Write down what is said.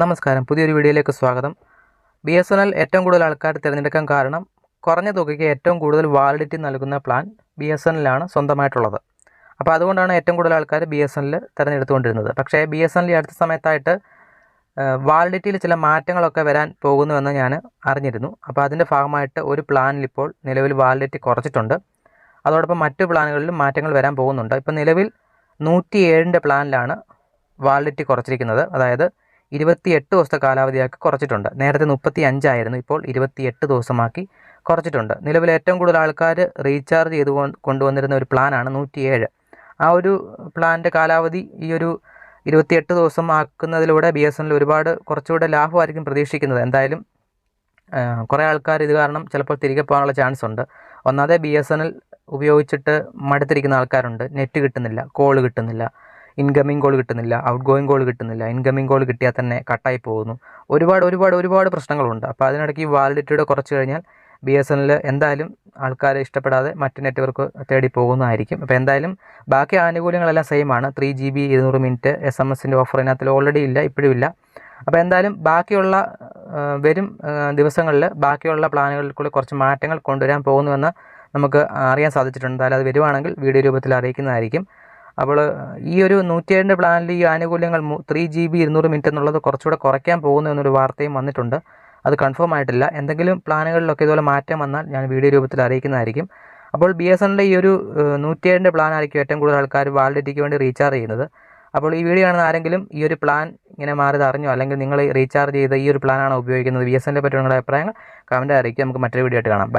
നമസ്കാരം. പുതിയൊരു വീഡിയോയിലേക്ക് സ്വാഗതം. ബി എസ് എൻ എൽ ഏറ്റവും കൂടുതൽ ആൾക്കാർ തിരഞ്ഞെടുക്കാൻ കാരണം കുറഞ്ഞ തുകയ്ക്ക് ഏറ്റവും കൂടുതൽ വാലിഡിറ്റി നൽകുന്ന പ്ലാൻ ബി എസ് എൻ എല്ലാണ് സ്വന്തമായിട്ടുള്ളത്. അപ്പോൾ അതുകൊണ്ടാണ് ഏറ്റവും കൂടുതൽ ആൾക്കാർ ബി എസ് എൻ എൽ തിരഞ്ഞെടുത്തുകൊണ്ടിരുന്നത്. പക്ഷേ ബി എസ് എൻ എൽ അടുത്ത സമയത്തായിട്ട് വാലിഡിറ്റിയിൽ ചില മാറ്റങ്ങളൊക്കെ വരാൻ പോകുന്നുവെന്ന് ഞാൻ അറിഞ്ഞിരുന്നു. അപ്പോൾ അതിന്റെ ഭാഗമായിട്ട് ഒരു പ്ലാനിൽ ഇപ്പോൾ നിലവിൽ വാലിഡിറ്റി കുറച്ചിട്ടുണ്ട്. അതോടൊപ്പം മറ്റു പ്ലാനുകളിലും മാറ്റങ്ങൾ വരാൻ പോകുന്നുണ്ട്. ഇപ്പോൾ നിലവിൽ നൂറ്റി ഏഴിന്റെ പ്ലാനിലാണ് വാലിഡിറ്റി കുറച്ചിരിക്കുന്നത്. അതായത് ഇരുപത്തിയെട്ട് ദിവസത്തെ കാലാവധിയാക്കി കുറച്ചിട്ടുണ്ട്. നേരത്തെ മുപ്പത്തി അഞ്ചായിരുന്നു ഇപ്പോൾ ഇരുപത്തിയെട്ട് ദിവസമാക്കി കുറച്ചിട്ടുണ്ട്. നിലവിൽ ഏറ്റവും കൂടുതൽ ആൾക്കാർ റീചാർജ് ചെയ്ത് കൊണ്ടുവന്നിരുന്ന ഒരു പ്ലാനാണ് നൂറ്റിയേഴ്. ആ ഒരു പ്ലാനിന്റെ കാലാവധി ഈ ഒരു ഇരുപത്തിയെട്ട് ദിവസം ആക്കുന്നതിലൂടെ ബി എസ് എൻ ഒരുപാട് കുറച്ചുകൂടെ ലാഭമായിരിക്കും പ്രതീക്ഷിക്കുന്നത്. എന്തായാലും കുറേ ആൾക്കാർ ഇത് കാരണം ചിലപ്പോൾ തിരികെ പോകാനുള്ള ചാൻസ് ഉണ്ട്. ഒന്നാതെ ബി എസ് എൻ എൽ ഉപയോഗിച്ചിട്ട് മടുത്തിരിക്കുന്ന ആൾക്കാരുണ്ട്. നെറ്റ് കിട്ടുന്നില്ല കോൾ കിട്ടുന്നില്ല. ഇൻകമിങ് കോൾ കിട്ടുന്നില്ല ഔട്ട് ഗോയിങ് കോൾ കിട്ടുന്നില്ല ഇൻകമ്മിങ് കോൾ കിട്ടിയാൽ തന്നെ കട്ടായി പോകുന്നു. ഒരുപാട് ഒരുപാട് ഒരുപാട് പ്രശ്നങ്ങളുണ്ട്. അപ്പോൾ അതിനിടയ്ക്ക് ഈ വാലിഡിറ്റിയുടെ കുറച്ച് കഴിഞ്ഞാൽ ബി എസ് എൻ എൽ എന്തായാലും ആൾക്കാരെ ഇഷ്ടപ്പെടാതെ മറ്റ് നെറ്റ്വർക്ക് തേടി പോകുന്നതായിരിക്കും. അപ്പോൾ എന്തായാലും ബാക്കി ആനുകൂല്യങ്ങളെല്ലാം സെയിം ആണ്. ത്രീ ജി ബി ഇരുന്നൂറ് മിനിറ്റ് എസ് എം എസിന്റെ ഓഫർ ഇതിനകത്തിൽ ഓൾറെഡി ഇല്ല ഇപ്പോഴും ഇല്ല. അപ്പോൾ എന്തായാലും ബാക്കിയുള്ള വരും ദിവസങ്ങളിൽ ബാക്കിയുള്ള പ്ലാനുകളിൽ കൂടി കുറച്ച് മാറ്റങ്ങൾ കൊണ്ടുവരാൻ പോകുന്നുവെന്ന് നമുക്ക് അറിയാൻ സാധിച്ചിട്ടുണ്ട്. എന്തായാലും അത് വരുവാണെങ്കിൽ വീഡിയോ രൂപത്തിൽ അറിയിക്കുന്നതായിരിക്കും. അപ്പോൾ ഈ ഒരു നൂറ്റിയേഴിന്റെ പ്ലാനിൽ ഈ ആനുകൂല്യങ്ങൾ ത്രീ ജി ബി ഇരുന്നൂറ് മിനിറ്റ് എന്നുള്ളത് കുറച്ചുകൂടെ കുറയ്ക്കാൻ പോകുന്നു എന്നൊരു വാർത്തയും വന്നിട്ടുണ്ട്. അത് കൺഫേം ആയിട്ടില്ല. എന്തെങ്കിലും പ്ലാനുകളിലൊക്കെ ഇതുപോലെ മാറ്റം വന്നാൽ ഞാൻ വീഡിയോ രൂപത്തിൽ അറിയിക്കുന്നതായിരിക്കും. അപ്പോൾ ബി എസ് എന്റെ ഈ ഒരു നൂറ്റിയേഴിന്റെ പ്ലാനായിരിക്കും ഏറ്റവും കൂടുതൽ ആൾക്കാർ വാലിഡിറ്റിക്ക് വേണ്ടി റീചാർജ് ചെയ്യുന്നത്. അപ്പോൾ ഈ വീഡിയോ കാണുന്ന ആരെങ്കിലും ഈ ഒരു പ്ലാൻ ഇങ്ങനെ മാറിയത് അറിഞ്ഞോ? അല്ലെങ്കിൽ നിങ്ങൾ റീചാർജ് ചെയ്ത ഈ ഒരു പ്ലാനാണ് ഉപയോഗിക്കുന്നത്? ബി എസ് എന്റെ പറ്റി നിങ്ങളുടെ അഭിപ്രായങ്ങൾ കമന്റ് അറിയിക്കുക. നമുക്ക് മറ്റൊരു വീഡിയോ ആയിട്ട് കാണാം.